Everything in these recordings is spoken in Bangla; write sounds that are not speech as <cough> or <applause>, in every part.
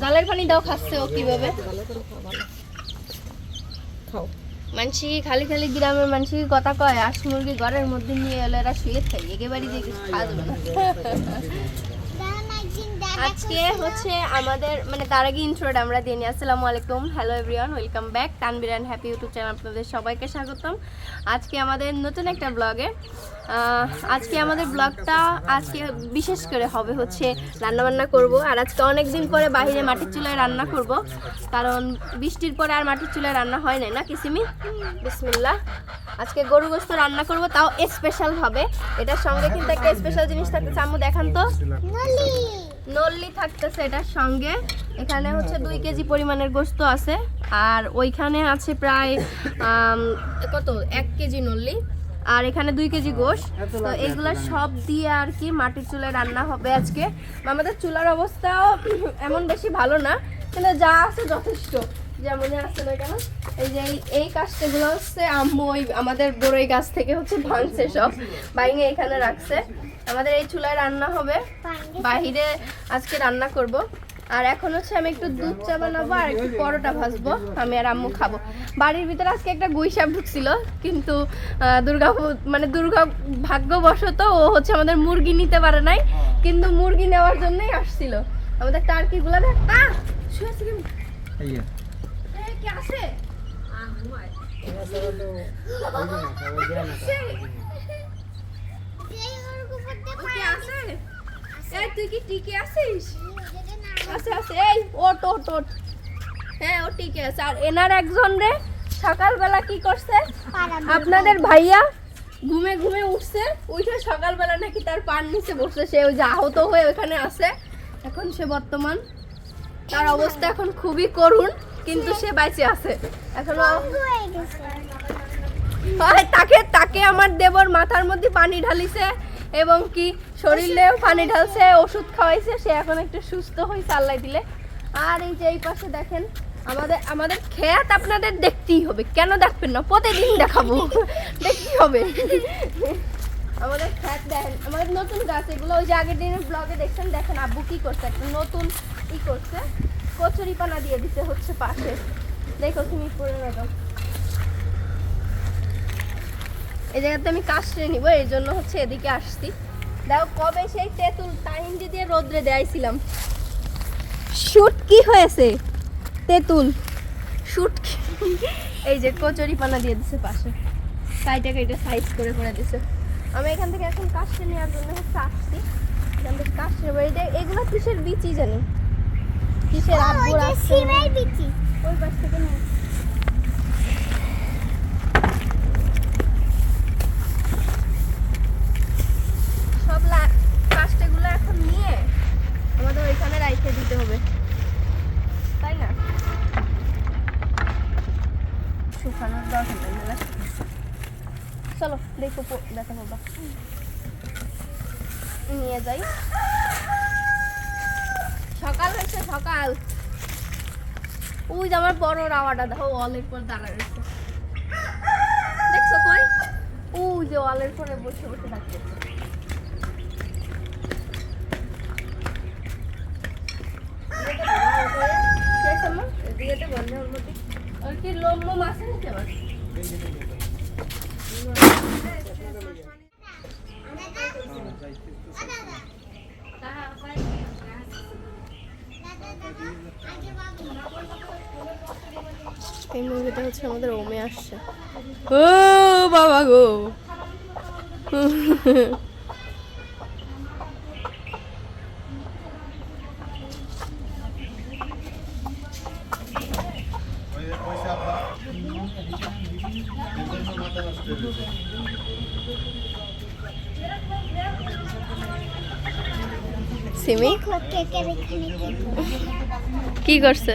জালের পানি দাও, খাচ্ছে ও কীভাবে? মানসি খালি খালি গ্রামের মানসি কথা কয় আস মুরগি ঘরের মধ্যে নিয়ে এলে, এরা শুয়ে থাকে একেবারে যে কিছু খাওয়া যাবে না। আজকে হচ্ছে আমাদের মানে তার আগে ইন্ট্রোটা আমরা দিয়ে নিই। আসসালামু আলাইকুম। Hello everyone welcome back Tanvir and happy YouTube channel আপনাদের সবাইকে স্বাগতম। আজকে আমাদের নতুন একটা ব্লগে আজকে আমাদের ব্লগটা আজকে বিশেষ করে হবে হচ্ছে রান্নাবান্না করব। আর আজকে অনেক দিন পরে বাইরে মাটির চুলায় রান্না করব। কারণ বৃষ্টির পরে আর মাটির চুলায় রান্না হয় নাই না, কিসিমি? বিসমিল্লাহ। আজকে গরু গোস্ত রান্না করব, তাও স্পেশাল হবে। এটার সঙ্গে কিন্তু একটা স্পেশাল জিনিস থাকতে আম্মু দেখান তো। নল্লি থাকতেছে এটার সঙ্গে। এখানে হচ্ছে দুই কেজি পরিমাণের গোস্ত আছে। আর ওইখানে আছে প্রায় কত? এক কেজি নল্লি। আর এখানে দুই কেজি গোশ। তো এগুলা সব দিয়ে আর কি মাটির চুলায় রান্না হবে আজকে। আমাদের চুলার অবস্থাও এমন বেশি ভালো না, কিন্তু যা আছে যথেষ্ট। যেমন আছে না কেন? এই যে এই- এই কাজটাগুলো হচ্ছে আম্মু ওই আমাদের বড়ই গাছ থেকে হচ্ছে ভাঙছে সব বাইঙে এখানে রাখছে। আমাদের এই চুলায় রান্না হবে বাহিরে আজকে রান্না করব আর এখন হচ্ছে আমি একটু দুধ চা বানাবো আর একটু পরোটা ভাজবো আমি আর আম্মু খাব বাড়ির ভিতরে আজকে একটা গুই সাপ ঢুকছিল কিন্তু দুর্গা মানে দুর্গা ভাগ্যবশত ও হচ্ছে আমাদের মুরগি নিতে পারে নাই কিন্তু মুরগি নেওয়ার জন্যই আসছিল আমাদের টার্কিগুলো দেখ আহ কি আছে আছে? এই তুই কি টিকে আছিস? এই ওট ওট ওট হ্যাঁ ও টিকে আছে। আর এনার একজন রে সকালবেলা কি করছে? আপনাদের ভাইয়া ঘুমে ঘুমে উঠছে উঠে সকালবেলা নাকি তার পান নিচে বসছে। সে ওই যে আহত হয়ে ওখানে আছে। এখন সে বর্তমান তার অবস্থা এখন খুবই করুণ কিন্তু সে বেঁচে আছে। এখনও হয় তাকে তাকে আমার দেবর মাথার মধ্যে পানি ঢালিছে। এবং কি শরীরেও পানি ঢালছে, ওষুধ খাওয়াইছে, সে এখন একটু সুস্থ হয়েছে আল্লাহ দিলে। আর এই যে এই পাশে দেখেন, আমাদের আমাদের খেত আপনাদের দেখতেই হবে। কেন দেখবেন না? প্রতিদিন দেখাবো। দেখতেই হবে। আমাদের খেত দেখেন, আমাদের নতুন গাছ, এগুলো ওই যে আগের দিনের ব্লগে দেখছেন, দেখেন আব্বু কি করছে, একটা নতুন ই করছে কচুরি পানা দিয়ে দিতে হচ্ছে পাশে। দেখো তুমি পড়ে এই জায়গাতে আমি কাশরে নিব এই জন্য হচ্ছে এদিকে আসছি। দেখো কবে সেই তেঁতুল তাহিন্দি দিয়ে রোদ্রে দেয়াইছিলাম। শুট কি হয়েছে? তেঁতুল। শুট এই যে কচুরি পানা দিয়ে দিছে পাশে। কাইটা কাইটা সাইজ করে করে দিছে। আমি এখান থেকে এখন কাশরে নেওয়ার জন্য হচ্ছে আসছি। এখান থেকে কাশরে বাড়ি দেয় এগুলো কিসের বিচি জানি? কিসের আব্বুর আসছে ওই পাশ থেকে নিয়ে সব লা- কাস্টেগুলো এখন নিয়ে আমাদের রাইখে দিতে হবে? তাই না? শুকানোর দরকার নেই চলো, দেখো দেখো বাবা নিয়ে যাই। সকাল হয়েছে, সকাল। ওই যে আমার বড় রাওয়াটা, দেখো, ওয়ালের পর দাঁড়া রয়েছে। দেখছ কই? ওই যে ওয়ালের পরে বসে বসে থাকতেছে আর কি লোম লোম আছে নাকি আবার? এই মুরগিটা হচ্ছে আমাদের ওমে আসছে। ও বাবা গো। সিমি কি করছে?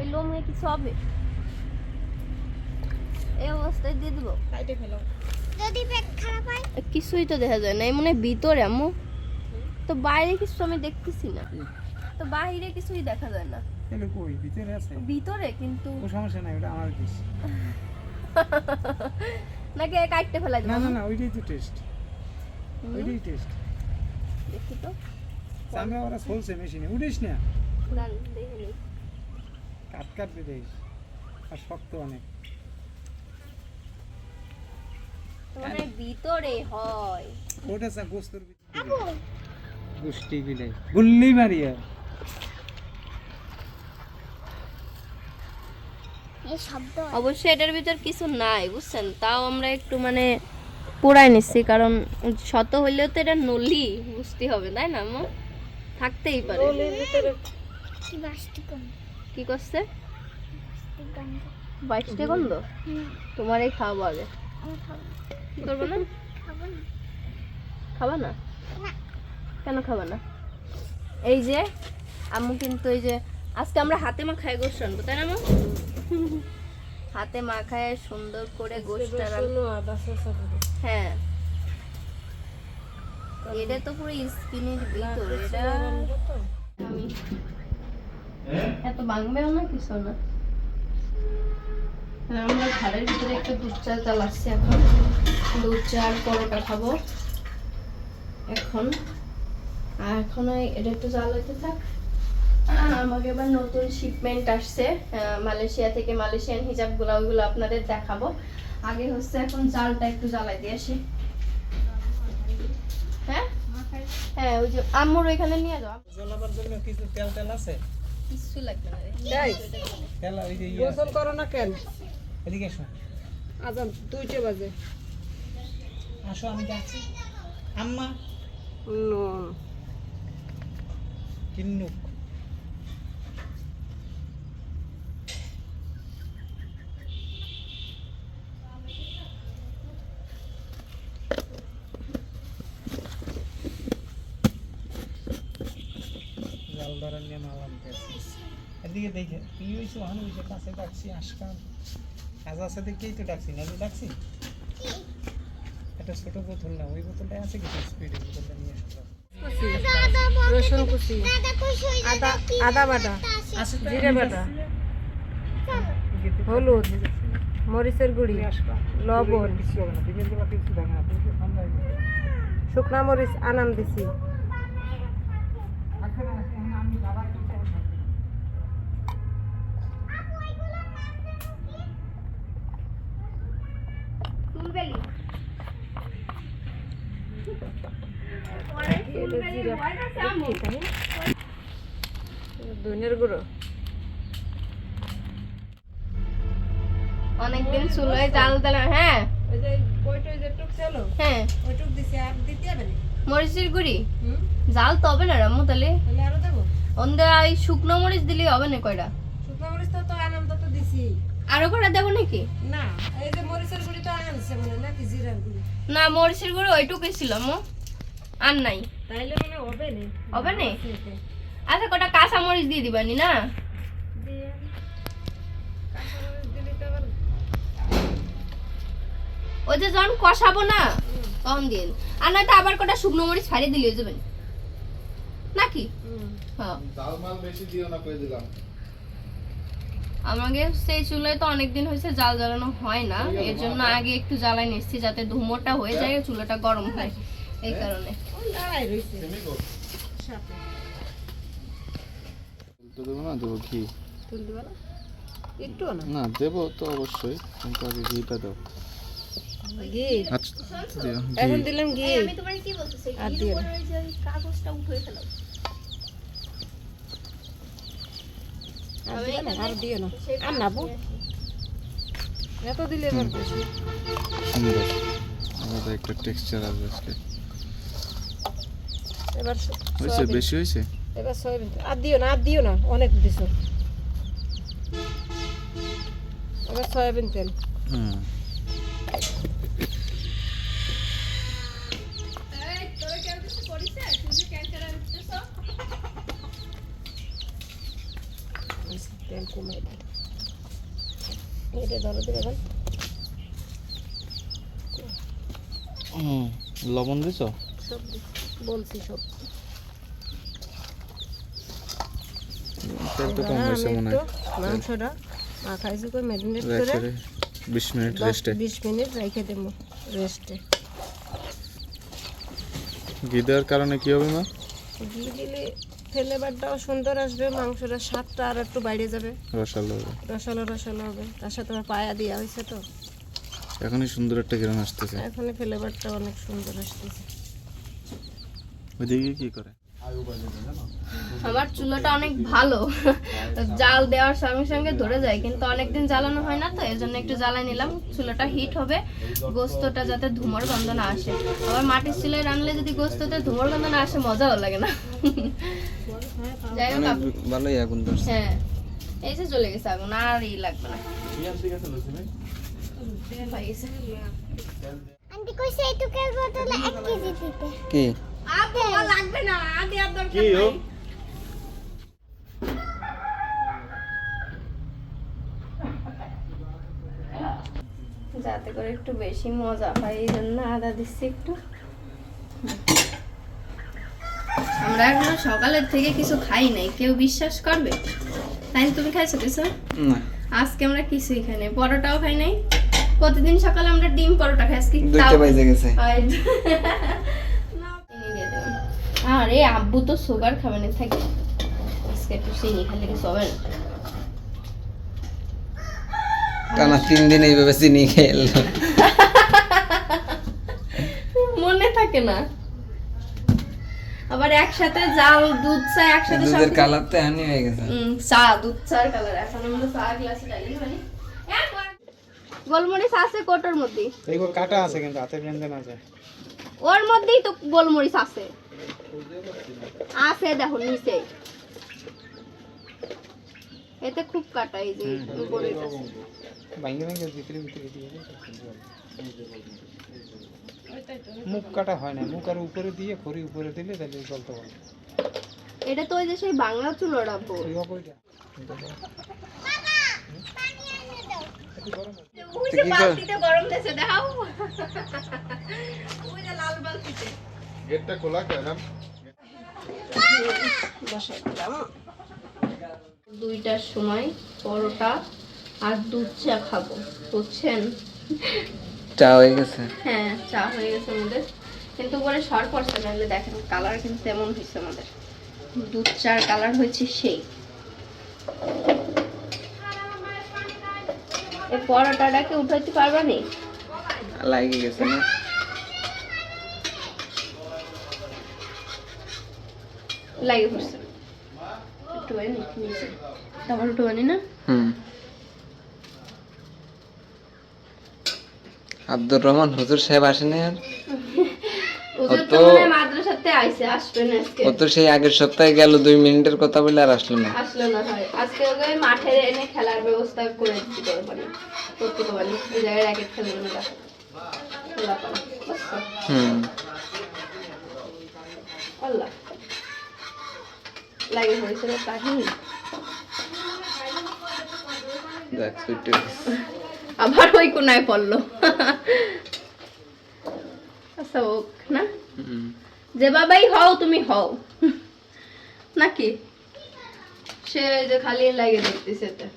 এই লোম নিয়ে কিছু হবে? এই অবস্থায় দিয়ে দেবো। যদি পেট খারাপ হয়? কিছুই তো দেখা যায় না এই মনে হয় ভিতরে আম্মু। তো বাইরে কিছু আমি দেখতেছি না। তো বাইরে কিছুই দেখা যায় না। এলো কই? ভিতরে আছে? ভিতরে কিন্তু ও সমস্যা নাই ওটা আমার ডিশ <laughs> নাকি কাটতে ফেলা না যাবে না না ওইটাই তো টেস্ট ওইটাই টেস্ট দেখি তো। সামনে ওরা চলছে মেশিনে উঠিস না। দাঁড়ান, দেখে নিই। কাট কাটবে দেখ আর শক্ত অনেক। তো মানে ভিতরে হয়। ওটা সা গোস্তর গোষ্ঠী বিলাই গুল্লি মারিয়া। অবশ্যই এটার ভিতর কিছু নাই বুঝছেন? তাও আমরা একটু মানে পোড়াই নিচ্ছি কারণ শত হইলেও তো এটা নলি বুঝতে হবে তাই না আম্মু? থাকতেই পারে। কি বাস্তি কোন কি করছে? বাইশটা গন্ধ হুম, তোমারই খাওয়াবো আগে করব না। খাবা না? না। কেন খাবা না? এই যে আম্মু কিন্তু এই যে আজকে আমরা হাতে মাখায় গোশ রানবো তাই না আম্মু? হাতে মাখায় সুন্দর করে গোশটা রান্না হ্যাঁ। এটা তো পুরো স্কিনের ভিতর এটা আমি এত ভাঙবেও না কিছু না আমরা ঘরের ভিতরে একটু দুধ চা চালাচ্ছি এখন। দুধ চা আর পরোটা খাব। এখন আর এখন ওই এটা একটু জাল হইতে থাক। আমাকে এবার নতুন শিপমেন্ট আসছে। মালয়েশিয়া থেকে মালয়েশিয়ান হিজাবগুলো ওইগুলো আপনাদের দেখাবো। আগে হচ্ছে এখন জালটা একটু জ্বালাই দিয়ে আসি। হ্যাঁ? হ্যাঁ ওই যে আম্মুর ওইখানে নিয়ে যাও। জ্বলাবার জন্য কিছু তেল তেল আছে? কিচ্ছু লাগবে না রে। তেল ওই যে ইয়ে গোসল করো না কেন? এদিকে এসো আজান দুইটে বাজে। আসো আমি যাচ্ছি। আম্মা? কিন্নুক জাল ধরার নিয়ে মাল আনতেছি এদিকে দেখে কি হয়েছে? ওখানে হয়েছে কাছে ডাকছি আসকাম। কাজ আছে দেখেই তো ডাকছি। না ডাকছি? একটা ছোট বোতল না ওই বোতলটাই আছে কিছু স্পিডের বোতলটা নিয়ে বল রসুন কুচি। আদা আদা বাটা। জিরে বাটা। হলুদ। মরিচের গুঁড়ি। লবণ। শুকনা মরিচ আনাম দিছি আমি দাদা ফুলবেলি ধনের গুঁড়ো অনেকদিন চুলোয় জাল দিলাম হ্যাঁ ওই যে ওইটা যে টুক ছিল হ্যাঁ ওইটুক দিছি আর দিতে হবে না মরিচের গুড়ি? জাল তো হবে না রাম্মু তাহলে। এই শুকনো মরিচ দিলে হবে না কয়টা? শুকনা মরিচ তো তো আনাম তো দিছি। আরও দেবো নাকি? না এই যে মরিচের গুঁড়ি তো আনছে মনে নাকি জিরার গুঁড়ি? না মরিচের গুঁড়ো ওইটুকুই ছিল আম্মু। আর নাই। তাইলে মানে হবে না। হবে না? আচ্ছা কটা কাঁচা মরিচ দিয়ে দিবানি না? ওই যে যখন কষাবো না তখন দিয়ে দিন। আর নয়তো আবার কটা শুকনো মরিচ ফাড়িয়ে দিলে যাবেন নাকি? হ্যাঁ। বেশি দিও না করে দিলাম। আমাকে সেই চুলায় তো অনেকদিন হয়েছে জাল জ্বালানো হয় না। এর জন্য আগে একটু জ্বালাই নিচ্ছি যাতে ধুমোটা হয়ে যায় চুলাটা গরম হয় এই কারণে। দেবো না? দেবো দেবো তো অবশ্যই কিন্তু আগে ঘিটা দাও। ঘি। আচ্ছা এখন দিলাম ঘি। আমি তোমার কি বলতেছি আর ঘির দিও। উপরে ওই যে ওই কাগজটা উঠে ফেলাও আর দিও না আর দিও না। আর নাবো এত দিলে এবার বেশি সুন্দর। আলাদা একটা টেক্সচার আসবে আজকে। এবার হয়েছে বেশি হয়েছে? এবার সয়াবিন আর দিও না আর দিও না অনেক দিছো। এবার সয়াবিন তেল। হুম। তেল কমে এটা ধরো দিলে এখন হুম লবণ দিছো? সব বলছি সব। একটু কম হয়েছে আমি একটু মাংসটা মাখাইছি করে ম্যারিনেট করে। রেখে রে বিশ মিনিট রেস্টে বিশ মিনিট রেখে দেবো রেস্টে ঘি দেওয়ার কারণে কি হবে মা? ঘি দিলে ফ্লেভারটাও সুন্দর আসবে মাংসটা স্বাদটা আর একটু বাইরে যাবে। রসালো হবে। রসালো রসালো হবে। তার সাথে আমার পায়া দেওয়া হয়েছে তো। এখনই সুন্দর একটা কিরণ আসতেছে এখনই ফ্লেভারটা অনেক সুন্দর আসতেছে। ওইদিকে কি করে? আমার চুলাটা অনেক ভালো। জাল দেওয়ার সঙ্গে সঙ্গে ধরে যায় কিন্তু অনেকদিন জ্বালানো হয় না তো এই জন্য একটু জ্বালাই নিলাম। চুলাটা হিট হবে গোস্তটা যাতে ধুমর গন্ধ না আসে। আবার মাটির চুলায় রান্নলে যদি গোস্ততে ধুমর গন্ধ না আসে মজাও লাগে না। যাই হোক ভালোই আগুন হ্যাঁ এই যে চলে গেছে আগুন আর ই লাগবে না। আন্টি কইছে এইটুকের বদলে এক কেজি দিতে। কি? আপু, লাগবে না আর দরকার নাই। যাতে করে একটু বেশি মজা হয় এই জন্য আদা দিচ্ছি একটু। আমরা এখনও সকালের থেকে কিছু খাই নাই কেউ বিশ্বাস করবে? তাই তুমি খাইছো কিছু? আজকে আমরা কিছুই খাই নাই পরোটাও খাই নাই। প্রতিদিন সকালে আমরা ডিম পরোটা খাই আজকে তাও- বেজে গেছে <laughs> আর- চিনি দিয়ে দেবেন। আরে আব্বু তো সুগার খাবে না থাকে। আজকে একটু চিনি খেলে কিছু হবে না টানা তিন দিন এইভাবে চিনি খেয়ে এলো। মনে থাকে না। আবার একসাথে জাল দুধ চা একসাথে সব দুধের কালার তো এমনি হয়ে গেছে। হুম, চা দুধ চার কালার এখন আমরা চা গ্লাসে ডালি মানে গোলমরিচ আছে কোটোর মধ্যে এইগুলো কাটা আছে কিন্তু হাতে ব্যঞ্জন আছে। ওর মধ্যেই তো গোলমরিচ আছে। আছে দেখো নিচে। এতে খুব কাটা এই যে ভাঙে ভাঙে ভিতরে ভিতরে মুখ কাটা হয় না মুখ আর উপরে দিয়ে খড়ি উপরে দিলে তাহলে চলতে পারে এটা তো ওই যে সেই বাংলা চুলো রাখব ওই অপরিটা বালতিতে গরম দেশে দেখাও। ওই যে লাল বালতিতে। গেটটা খোলা কেন? দুইটার সময় পরোটা আর দুধ চা খাব বুঝছেন? চা হয়ে গেছে। হ্যাঁ চা হয়ে গেছে আমাদের। কিন্তু পরে সর পড়ছে নাহলে দেখেন কালার কিন্তু তেমন হয়েছে আমাদের। দুধ চার কালার হয়েছে সেই। এই পরোটাটাকে উঠাইতে পারবা নি? লাগে গেছে না? লাগে পড়ছে একটু বানি নিচে তারপর একটু বানি না? হুম। আব্দুর রহমান হুজুর সাহেব আসেনি আর? <laughs> তো না সেই আগের সপ্তাহে গেল দুই মিনিটের কথা বলে আর আসলো না। আসলো না হয়। আজকে ওকে মাঠে এনে খেলার ব্যবস্থা করে দিতে পারি করতে পারি এই জায়গায় র্যাকেট খেলবে না হুম। আল্লাহ। লাগে পড়েছিল কাহিনী। আবার ওই কোনায় পড়ল। আচ্ছা ওক না? যে বাবাই হও তুমি হও। নাকি? সে যে খালি লাগে দেখতেছে এটা।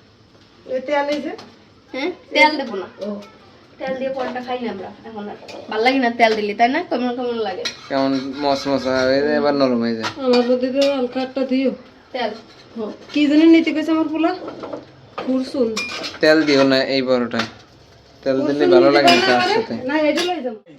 হ্যাঁ তেল দেবো না। তেল দিয়ে পরোটা খাই না আমরা এখন আর ভালো লাগে না তেল দিলি তাই না? কেমন কেমন লাগে? কেমন মস মশা হয়ে যায় এবার নরম হয়ে যায়। আমার মধ্যে তো হালকা একটা দিও। তেল। কি জানি নিতে গেছে আমার পোলা? ফুরসুন তেল দিও না এই বড়টায় তেল দিলে ভালো লাগে না তার সাথে। এটা লই যাত্রা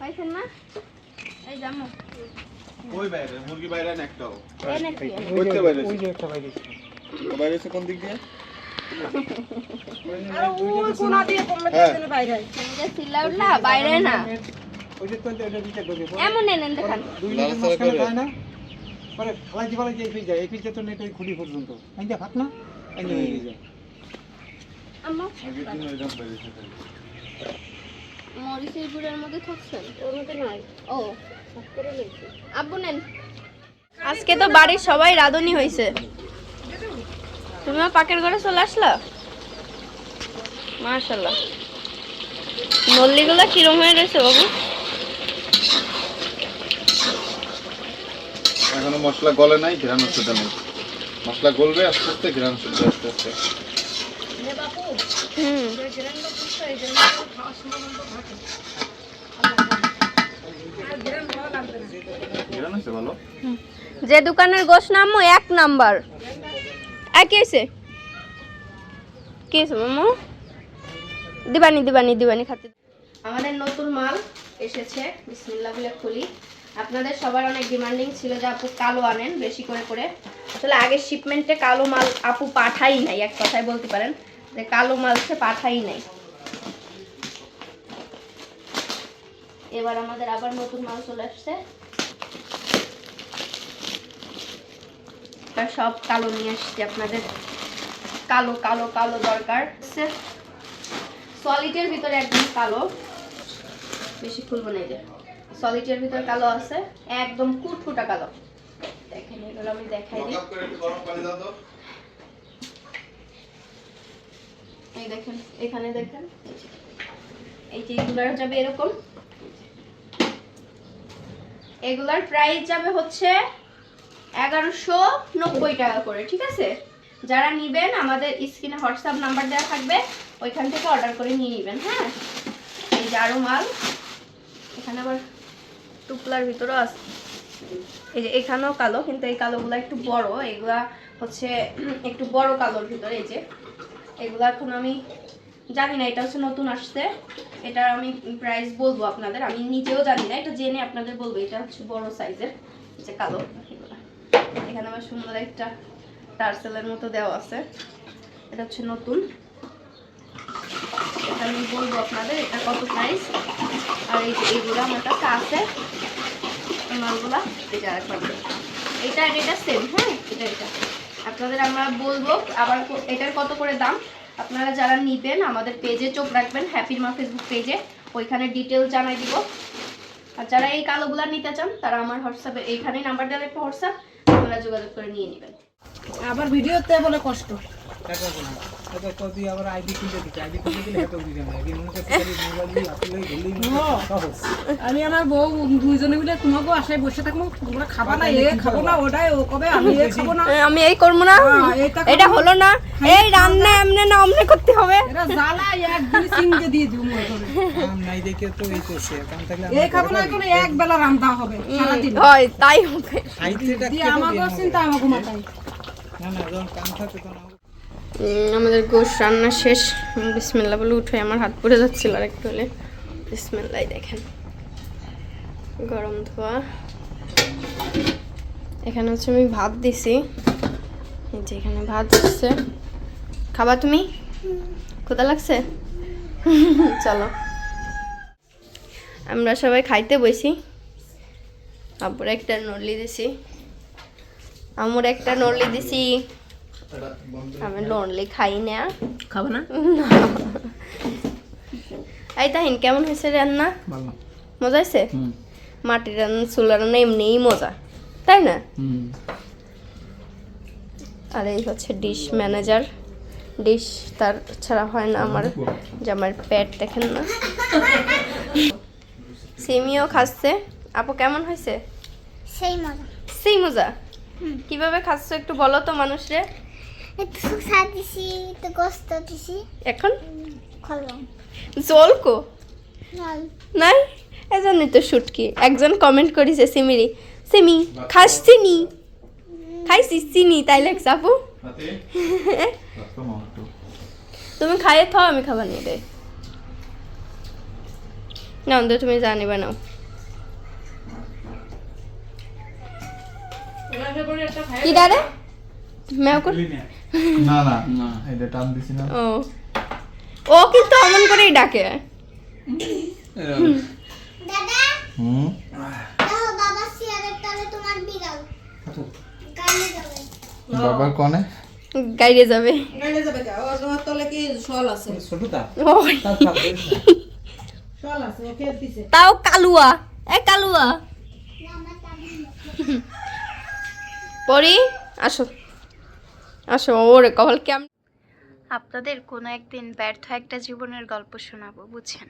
পাইছেন না? এই জামু। ওই বাইরে? মুরগি বাইরে না একটাও? এই নাকি? ওই যে কইতে বাইরে ওই যে একটা বাইরে বাইরে আছে কোন দিক দিয়ে? ওই কোনা দিয়ে পড়লে হ্যাঁ। যে উঠলা বাইরে না। ওই যে তো ওটা দিতে ঢোকে এমন নেন দেখান। দুই লাল মিনিট সাদা মাঝখানে করে। যায় না? পরে ফালাইতে ফালাইতে এই যায় এই পিসে তো নেট ওই খুঁড়ি পর্যন্ত। ফাট না? যায় আম্মা আগের দিন ওইরকম বাইরে ছিল। মরিচের গুড়ের মধ্যে থাকছেন? ওর মধ্যে নাই। ও। আব্বু নেন। আজকে তো বাড়ির সবাই রাঁধুনি হয়েছে। তুমিও পাকের ঘরে চলে আসলা? মাশাল্লাহ নল্লিগুলো কিরম হয়ে রয়েছে বাবু? এখনও মশলা গলে নাই ঘিরানো নেই। মশলা গলবে আস্তে আস্তে ঘিরানো শুনবে আস্তে আস্তে। যে দোকানের গোশ নাম, এক নাম্বার। দিবানি দিবানি দিবানি খাতে। আমাদের নতুন মাল এসেছে, বিসমিল্লাহ বলে খুলি। আপনাদের সবার অনেক ডিমান্ডিং ছিল যে আপু কালো আনেন, বেশি করে করে। আসলে আগের শিপমেন্টে কালো মাল আপু পাঠাই নাই, এক কথায় বলতে পারেন। যে কালো মাল সে পাঠাই নাই। এবার আমাদের আবার নতুন মাল চলে আসছে। সব কালো নিয়ে আসছি আপনাদের। কালো কালো কালো দরকার সলিডের ভিতরে একদম কালো। বেশি খুলবো না যে। সলিডের ভিতরে কালো আছে। একদম কুটকুটা কালো। দেখেন, এগুলো আমি দেখাই দিই করে একটু গরম পানি দাও তো এগুলার প্রাইস যাবে হচ্ছে এগারোশো নব্বই টাকা করে, ঠিক আছে? যারা নিবেন, আমাদের স্ক্রিনে হোয়াটসঅ্যাপ নাম্বার দেওয়া থাকবে, ওইখান থেকে অর্ডার করে নিয়ে নেবেন হ্যাঁ? এই যে মাল। এখানে আবার টুকলার ভিতরেও আছে এই যে এখানেও কালো, কিন্তু এই কালোগুলো একটু বড়। এগুলা হচ্ছে একটু বড় কালোর ভিতরে, এই যে এগুলো এখন আমি জানি না, এটা হচ্ছে নতুন আসছে। এটা আমি প্রাইস বলব আপনাদের, আমি নিজেও জানি না, এটা জেনে আপনাদের বলব, এটা হচ্ছে বড় সাইজের যে কালো। এখানে আমার সুন্দর একটা টার্সেলের মতো দেওয়া আছে, এটা হচ্ছে নতুন। এটা আমি বলব আপনাদের, এটা কত প্রাইস আর এই এইগুলো আমার কাছে আছে মালগুলা এটা আর এটা সেম হ্যাঁ? এটা এটা। আপনাদের আমরা বলব আবার এটার কত করে দাম? আপনারা যারা নিবেন আমাদের পেজে চোখ রাখবেন হ্যাপির মা ফেসবুক পেজে ওইখানে ডিটেল জানাই দিব। আর যারা এই কালোগুলা নিতে চান তারা আমার হোয়াটসঅ্যাপে এইখানেই নাম্বার দেওয়া একটা হোয়াটসঅ্যাপ আপনারা যোগাযোগ করে নিয়ে নেবেন। আবার ভিডিওতে বলে কষ্ট। এটা তো তুই আবার আইডি খুলে দিতে আইডি খুলে দিলে এত বুঝে না এদিন মনে করছে খালি মোবাইল দিয়ে হাতে লই ধরলেই করছে সহজ। আমি আমার বউ দুইজনে মিলে আশায় বসে থাকব। তোমরা খাবা না এ খাব না ওটাই ও কবে আমি এ খাব না। আমি এই করব না। হ্যাঁ, এটা এটা হলো না। এই রান্না এমনি না অমনি করতে হবে। এরা জ্বালা একদিন দিয়ে মনে করে। কাম নাই দেখে তো এই করছে কাম থাকলে এ খাব না এখন এক বেলা রান্না হবে সারাদিন। হয় তাই হবে। আমাকেও চিন্তা আমাকে মাথায়। না না যখন কাম থাকে তখন আমাকে- আমাদের গোশ রান্না শেষ। বিসমিল্লা বলে উঠে আমার হাত পড়ে যাচ্ছিল আর একটু হলে বিসমিল্লাই দেখেন। গরম ধোয়া। এখানে হচ্ছে আমি ভাত দিছি। এই যে এখানে ভাত দিচ্ছে। খাবা তুমি? কোথা লাগছে? <laughs> চলো। আমরা সবাই খাইতে বসি আব্বুর একটা নড়লি দিছি। আমুর একটা নড়লি দিছি। আমি নড়লি খাই না। খাব না? এই তাহিন কেমন হয়েছে রান্না? মজা হয়েছে? মাটির রান্না চুলার রান্না এমনিই মজা। তাই না? হুম। আর এই হচ্ছে ডিশ ম্যানেজার ডিশ তার ছাড়া হয় না আমার। যে আমার প্যাট দেখেন না। সিমিও খাচ্ছে। আপু কেমন হয়েছে? সেই মজা। সেই মজা? কীভাবে খাচ্ছ একটু বলো তো মানুষরে। একটু শুকসা দিছি একটু গোস্ত দিছি। এখন? খলম জল কো? নাই? এজন্যই তো শুটকি একজন কমেন্ট করেছে সিমিরি সিমি খাস চিনি? খাইছি চিনি তাই লাগছে আপু। <laughs> তুমি খাইয়ে থাও আমি খাবার নিয়ে দেয় নাও তো তুমি জানিবা নাও। কি দাদা কর। না না এটা টান দিছি না। ও। ও কিন্তু অমন করেই ডাকে। দাদা? হুম? বাবা চেয়ারের তলে তোমার বিড়াল। বাবার কনে? গাইডে যাবে। গাইলে যাবে কা? ওর ওর তলে কি শল আছে? ছোটটা? ও, তার থাকবে শল আছে ও দিছে। তাও কালুয়া। এ কালুয়া। পরি আসো। আসো আপনাদের কোনো একদিন ব্যর্থ একটা জীবনের গল্প শোনাবো, বুঝছেন?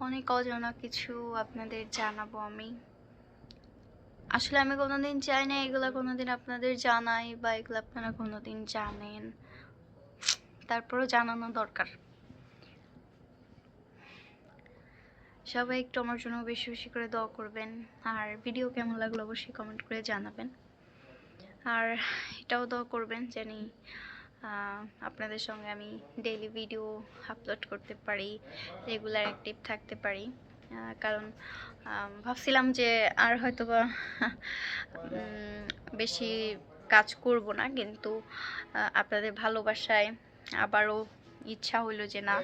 অনেক অজানা কিছু আপনাদের জানাব আমি। আসলে আমি কোনোদিন চাই না এগুলো কোনোদিন আপনাদের জানাই বা এগুলো আপনারা কোনোদিন জানেন। তারপরেও জানানো দরকার। সবাই একটু আমার জন্য বেশি বেশি করে দোয়া করবেন। আর ভিডিও কেমন লাগল অবশ্যই কমেন্ট করে জানাবেন। আর এটাও দোয়া করবেন জানি। আপনাদের সঙ্গে আমি ডেইলি ভিডিও আপলোড করতে পারি রেগুলার অ্যাক্টিভ থাকতে পারি। কারণ ভাবছিলাম যে আর হয়তো বা বেশি কাজ করব না, কিন্তু আপনাদের ভালোবাসায় আবারও ইচ্ছা হইল যে না,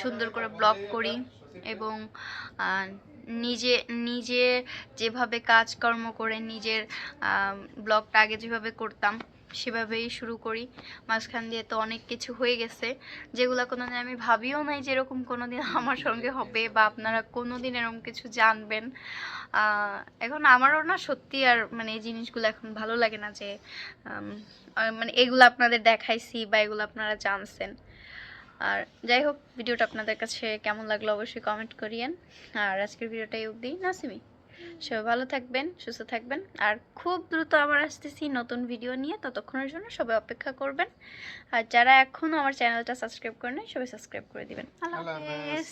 সুন্দর করে ব্লগ করি এবং নিজে নিজে যেভাবে কাজকর্ম করে নিজের ব্লগটা আগে যেভাবে করতাম, সেভাবেই শুরু করি। মাঝখান দিয়ে তো অনেক কিছু হয়ে গেছে, যেগুলো কোনোদিন আমি ভাবিও নাই যে এরকম কোনোদিন <laughs> আমার সঙ্গে হবে বা আপনারা কোনোদিন এরকম কিছু জানবেন। এখন আমারও না সত্যি আর মানে এই জিনিসগুলো এখন ভালো লাগে না যে মানে এগুলো আপনাদের দেখাইছি বা এগুলো আপনারা জানছেন। আর যাই হোক ভিডিওটা আপনাদের কাছে কেমন লাগল অবশ্যই কমেন্ট করিয়েন। আর আজকের ভিডিওটাই এই অবধি। নাসিমি সবাই ভালো থাকবেন সুস্থ থাকবেন। আর খুব দ্রুত আবার আসতেছি নতুন ভিডিও নিয়ে। ততক্ষণের জন্য সবাই অপেক্ষা করবেন। আর যারা এখনও আমার চ্যানেলটা সাবস্ক্রাইব করেন সবাই সাবস্ক্রাইব করে দিবেন। আল্লাহ হাফেজ।